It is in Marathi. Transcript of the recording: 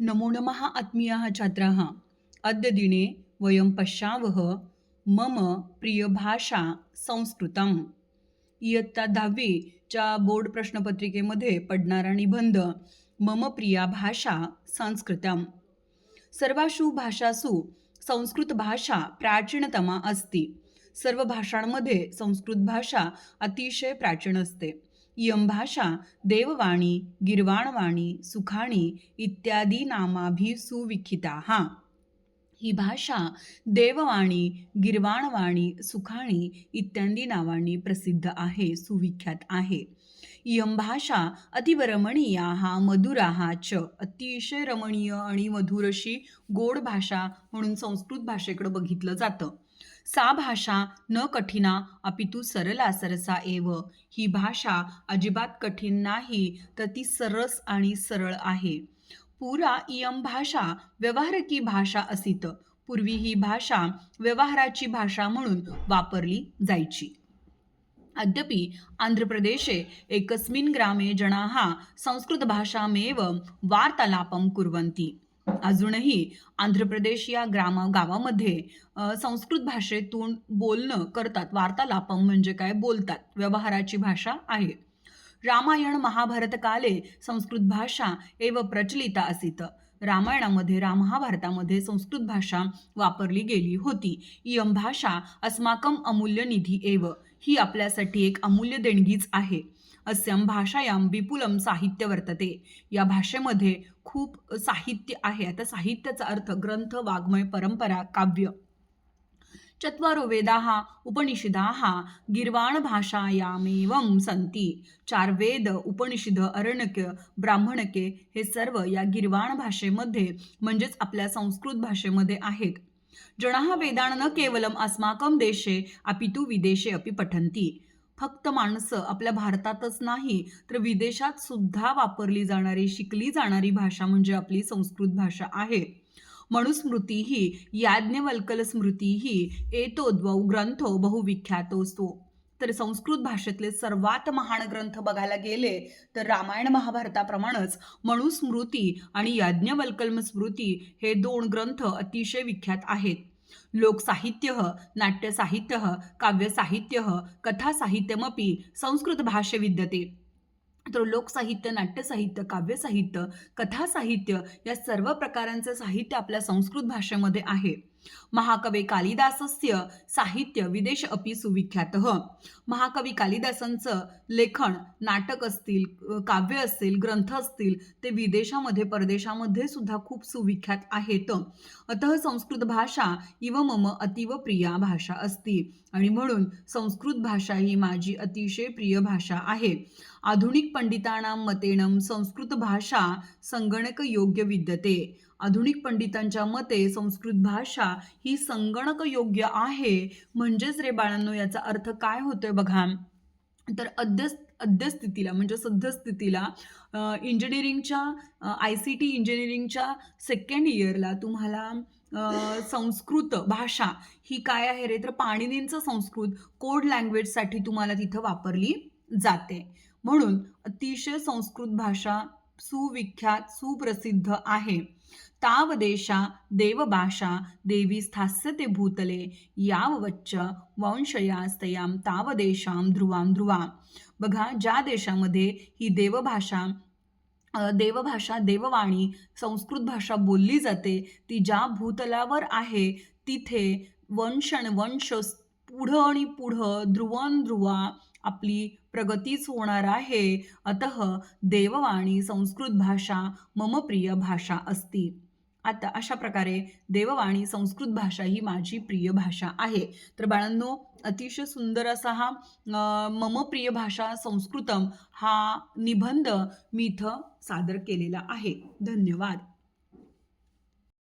नमो नमः आत्मीयाः छात्राः। अद्य दिने वयं पश्यावः मम प्रियभाषा संस्कृतम्। इयत्ता दहावीच्या बोर्ड प्रश्नपत्रिकेमध्ये पडणारा निबंध मम प्रिया भाषा संस्कृतम। सर्वासु भाषासु संस्कृत भाषा प्राचीनतमा अस्ति। सर्व भाषांमध्ये संस्कृत भाषा अतिशय प्राचीन असते। इयं भाषा देववाणी गिरवाणवाणी सुखाणी इत्यादी नामाभि सुविखिता. हा ही भाषा देववाणी गिरवाणवाणी सुखाणी इत्यादी नावांनी प्रसिद्ध आहे सुविख्यात आहे. इयं भाषा अतिवरमणीया हा मधुरा मधुराः च. अतिशय रमणीय आणि मधुर अशी गोड भाषा म्हणून संस्कृत भाषेकडे बघितलं जातं. सा भाषा न कठिना अपितु सरला सरसा एव. ही भाषा अजिबात कठीण नाही तर ती सरस आणि सरळ आहे. पुरा इयं भाषा व्यवहारकी भाषा असित. पूर्वी ही भाषा व्यवहाराची भाषा म्हणून वापरली जायची. अद्यपि आन्ध्रप्रदेशे एकस्मिन् ग्रामे जनाः संस्कृतभाषामेव वार्तालापं कुर्वन्ति. अजूनही आंध्र प्रदेश या ग्राम गावामध्ये संस्कृत भाषेतून बोलणं करतात. वार्तालापम म्हणजे काय? बोलतात. व्यवहाराची भाषा आहे. रामायण महाभारत काले संस्कृत भाषा एव प्रचलिता असित. रामायणामध्ये राम महाभारतामध्ये संस्कृत भाषा वापरली गेली होती. इयं भाषा अस्माकम अमूल्य निधी एव. ही आपल्यासाठी एक अमूल्य देणगीच आहे. अस्यां भाषायां विपुलं साहित्य वर्तते. या भाषेमध्ये खूप साहित्य आहे. आता साहित्याचा अर्थ ग्रंथ वाङ्मय परंपरा काव्य. चत्वारो वेदाः उपनिषदाः गिर्वाणभाषायामेवं सन्ति. चार वेद उपनिषद अरणक्य ब्राह्मणके हे सर्व या गिर्वाण भाषेमध्ये म्हणजेच आपल्या संस्कृत भाषेमध्ये आहेत. जणाः वेदान् न केवलम् अस्माकं देशे अपितु विदेशे अपि पठन्ति. फक्त माणसं आपल्या भारतातच नाही तर विदेशात सुद्धा वापरली जाणारी शिकली जाणारी भाषा म्हणजे आपली संस्कृत भाषा आहे. मनुस्मृती ही याज्ञवल्कल स्मृती ही एतो द्वौ ग्रंथो बहुविख्यातोस्तो तर संस्कृत भाषेतले सर्वात महान ग्रंथ बघायला गेले तर रामायण महाभारताप्रमाणेच मनुस्मृती आणि याज्ञवल्कल्म स्मृती हे दोन ग्रंथ अतिशय विख्यात आहेत. लोकसाहित्य नाट्यसाहित्य काव्यसाहित्य कथासाहित्यमपि संस्कृतभाषे विद्यते. तर लोकसाहित्य नाट्यसाहित्य काव्यसाहित्य कथासाहित्य या सर्व प्रकारांचं साहित्य आपल्या संस्कृत भाषेमध्ये आहे. महाकवी कालिदासस्य साहित्य विदेश अपि सुविख्यात. महाकवी कालिदासांचं लेखन नाटक असतील काव्य असतील ग्रंथ असतील ते विदेशामध्ये परदेशामध्ये सुद्धा खूप सुविख्यात आहेत. अतः संस्कृत भाषा इव मम अतीव प्रिया भाषा असती आणि म्हणून संस्कृत भाषा ही माझी अतिशय प्रिय भाषा आहे. आधुनिक पंडितानां मतेनं संस्कृत भाषा संगणक योग्य विद्यते. आधुनिक पंडितांच्या मते संस्कृत भाषा ही संगणक योग्य आहे. म्हणजेच रे बाळांनो याचा अर्थ काय होतोय बघा. तर अद्य अद्यस्थितीला म्हणजे सद्यस्थितीला इंजिनिअरिंगच्या आय सी टी इंजिनिअरिंगच्या सेकंड इयरला तुम्हाला संस्कृत भाषा ही काय आहे रे? तर पाणिनींचं संस्कृत कोड लँग्वेजसाठी तुम्हाला तिथं वापरली जाते. म्हणून अतिशय संस्कृत भाषा सुविख्यात सुप्रसिद्ध आहे. तावदेशा देवभाषा देवी स्थास्यते भूतले यावच्च वंशयास्तयाम तावदेशाम ध्रुवां ध्रुवा। बघा ज्या देशामध्ये ही देवभाषा देवभाषा देववाणी संस्कृत भाषा बोलली जाते ती ज्या भूतलावर आहे तिथे वंशण वंश पुढं आणि पुढं ध्रुवन ध्रुवा आपली प्रगतीच होणार आहे. अतः देववाणी संस्कृत भाषा मम प्रिय भाषा असती. आता अशा प्रकारे देववाणी संस्कृत भाषा ही माझी प्रिय भाषा आहे. तर बाळांनो अतिशय सुंदर असा हा मम प्रिय भाषा संस्कृतम हा निबंध मी इथं सादर केलेला आहे. धन्यवाद.